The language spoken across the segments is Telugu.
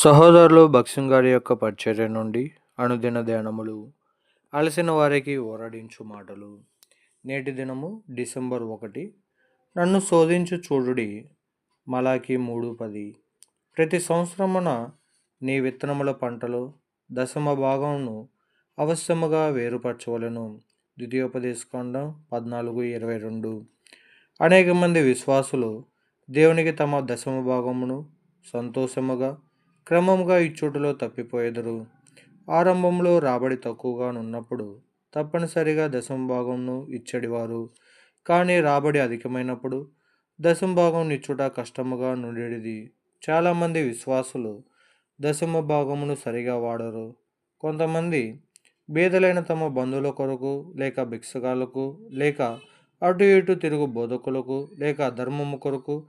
సహోదరులు భక్సింగ్ గారి యొక్క పరిచర్య నుండి అనుదిన ధ్యానములు అలసిన వారికి ఓరడించు మాటలు. నేటి దినము డిసెంబర్ ఒకటి. నన్ను శోధించు చూడుడి మలాకి మూడు పది. ప్రతి సంవత్సరమున నీ విత్తనముల పంటలో దశమ భాగంను అవశ్యముగా వేరుపరచవలను. ద్వితీయోపదేశకాండం పద్నాలుగు ఇరవై రెండు. అనేక మంది విశ్వాసులు దేవునికి తమ దశమ భాగమును సంతోషముగా క్రమముగా ఇచ్చోటులో తప్పిపోయేదరు. ఆరంభంలో రాబడి తక్కువగా ఉన్నప్పుడు తప్పనిసరిగా దశమ భాగంను ఇచ్చడివారు. కానీ రాబడి అధికమైనప్పుడు దశమ భాగం ఇచ్చుట కష్టముగా నుండేది చాలామంది విశ్వాసులు దశమ భాగమును సరిగా వాడరు. కొంతమంది బీదలైన తమ బంధువుల కొరకు లేక భిక్షగాలకు లేక అటు ఇటు తిరుగు బోధకులకు లేక ధర్మము కొరకు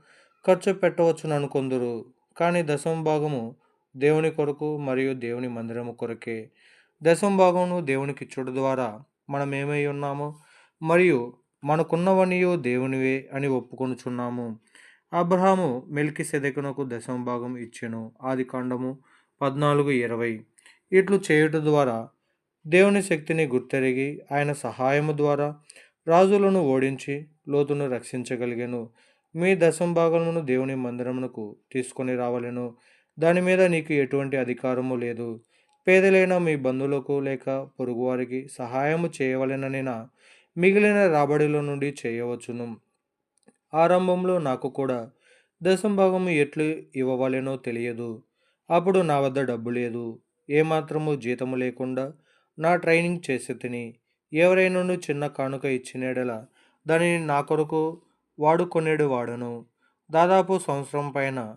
ఖర్చు పెట్టవచ్చును అనుకొందురు కానీ దశమ భాగము దేవుని కొరకు మరియు దేవుని మందిరము కొరకే దశం భాగమును దేవునికి ఇచ్చుట ద్వారా మనం ఏమై ఉన్నాము? మరియు మనకున్నవనియో దేవునివే అని ఒప్పుకొనుచున్నాము. అబ్రహాము మెల్కి సెదకునకు దశం భాగం ఇచ్చెను. ఆది కాండము పద్నాలుగు ఇరవై. ఇట్లు చేయుట ద్వారా దేవుని శక్తిని గుర్తెరిగి ఆయన సహాయము ద్వారా రాజులను ఓడించి లోతును రక్షించగలిగాను. మీ దశం భాగమును దేవుని మందిరమునకు తీసుకొని రావలెను. దాని మీద నీకు ఎటువంటి అధికారము లేదు. పేదలైన మీ బంధువులకు లేక పొరుగువారికి సహాయము చేయవలెననైనా మిగిలిన రాబడిల నుండి చేయవచ్చును. ఆరంభంలో నాకు కూడా దశం భాగము ఎట్లు ఇవ్వవలెనో తెలియదు. అప్పుడు నా వద్ద డబ్బు లేదు. ఏమాత్రము జీతము లేకుండా నా ట్రైనింగ్ చేసి తిని ఎవరైనా చిన్న కానుక ఇచ్చినేడల దానిని నా కొరకు వాడుకునేడు వాడను. దాదాపు సంవత్సరం పైన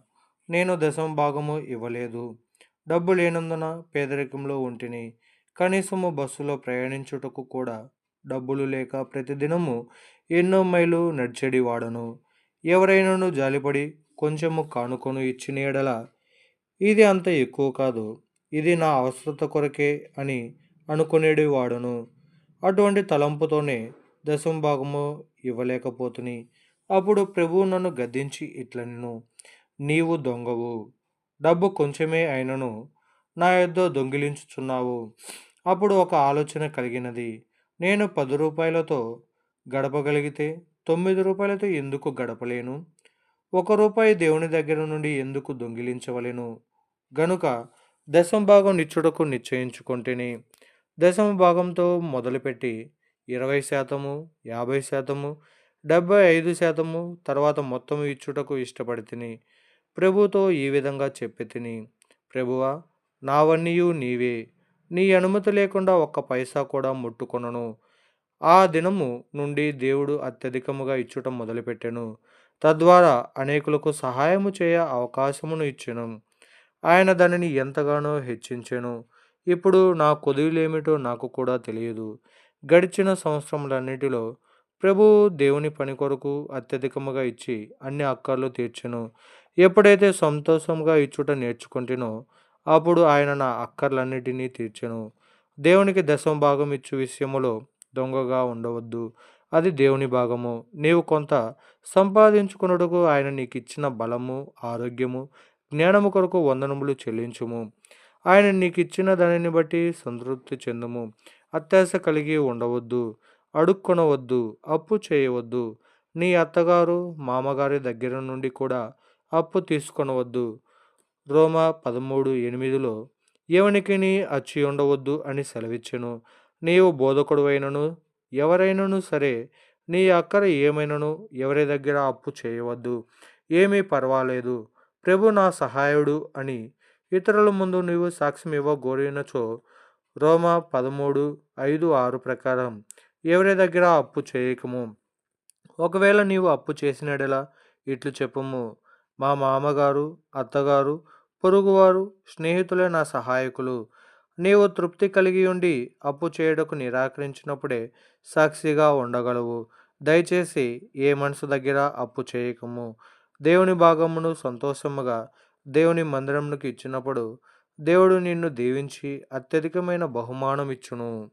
నేను దశమ భాగము ఇవ్వలేదు. డబ్బు లేనందున పేదరికంలో ఉంటిని. కనీసము బస్సులో ప్రయాణించుటకు కూడా డబ్బులు లేక ప్రతిదినము ఎన్నో మైలు నడిచెడి వాడను. ఎవరైనాను జాలిపడి కొంచెము కానుకొను ఇచ్చిన ఎడల ఇది అంత ఎక్కువ కాదు. ఇది నా అవసరత కొరకే అని అనుకునేది వాడను. అటువంటి తలంపుతోనే దశం భాగము ఇవ్వలేకపోతుని. అప్పుడు ప్రభువు నన్ను గద్దించి ఇట్లనెను. నీవు దొంగవు. డబ్బు కొంచెమే అయినను నా యొద్ద దొంగిలించుచున్నావు. అప్పుడు ఒక ఆలోచన కలిగినది. నేను పది రూపాయలతో గడపగలిగితే తొమ్మిది రూపాయలతో ఎందుకు గడపలేను? ఒక రూపాయి దేవుని దగ్గర నుండి ఎందుకు దొంగిలించవలెను? గనుక దశమ భాగం నిచ్చుటకు నిశ్చయించుకుంటేనే. దశమ భాగంతో మొదలుపెట్టి ఇరవై శాతము యాభై శాతము డెబ్బై ఐదు శాతము తర్వాత మొత్తం ఇచ్చుటకు ఇష్టపడితిని. ప్రభుతో ఈ విధంగా చెప్పి తిని ప్రభువా నావన్నీయు నీవే. నీ అనుమతి లేకుండా ఒక్క పైసా కూడా ముట్టుకొనను. ఆ దినము నుండి దేవుడు అత్యధికముగా ఇచ్చుటం మొదలుపెట్టెను. తద్వారా అనేకులకు సహాయము చేయ అవకాశమును ఇచ్చెను. ఆయన దానిని ఎంతగానో హెచ్చించెను. ఇప్పుడు నా కొదువులేమిటో నాకు కూడా తెలియదు. గడిచిన సంవత్సరములన్నిటిలో ప్రభు దేవుని పని కొరకు అత్యధికముగా ఇచ్చి అన్ని అక్కర్లు తీర్చెను. ఎప్పుడైతే సంతోషంగా ఇచ్చుట నేర్చుకుంటేనో అప్పుడు ఆయన నా అక్కర్లన్నిటినీ తీర్చెను. దేవునికి దశం భాగం ఇచ్చు విషయములో దొంగగా ఉండవద్దు. అది దేవుని భాగము. నీవు కొంత సంపాదించుకున్నట్టుకు ఆయన నీకు ఇచ్చిన బలము ఆరోగ్యము జ్ఞానము కొరకు వందనములు చెల్లించుము. ఆయన నీకు ఇచ్చిన దానిని బట్టి సంతృప్తి చెందుము. అత్యాశ కలిగి ఉండవద్దు అడుక్కొనవద్దు అప్పు చేయవద్దు. నీ అత్తగారు మామగారి దగ్గర నుండి కూడా అప్పు తీసుకొనవద్దు. రోమా పదమూడు ఎనిమిదిలో ఎవనికి అచ్చి ఉండవద్దు అని సెలవిచ్చెను. నీవు బోధకుడు అయినను ఎవరైనను సరే నీ అక్కర ఏమైనను ఎవరి దగ్గర అప్పు చేయవద్దు. ఏమీ పర్వాలేదు. ప్రభు నా సహాయుడు అని ఇతరుల ముందు నీవు సాక్ష్యం ఇవ్వగోరినచో రోమా పదమూడు ఐదు ఆరు ప్రకారం ఎవరి దగ్గర అప్పు చేయకము. ఒకవేళ నీవు అప్పు చేసినడలా ఇట్లు చెప్పము. మా మామగారు అత్తగారు పొరుగువారు స్నేహితులే నా సహాయకులు. నీవు తృప్తి కలిగి ఉండి అప్పు చేయడకు నిరాకరించినప్పుడే సాక్షిగా ఉండగలవు. దయచేసి ఏ మనసు దగ్గర అప్పు చేయకము. దేవుని భాగమును సంతోషముగా దేవుని మందిరమునకు ఇచ్చినప్పుడు దేవుడు నిన్ను దీవించి అత్యధికమైన బహుమానం ఇచ్చును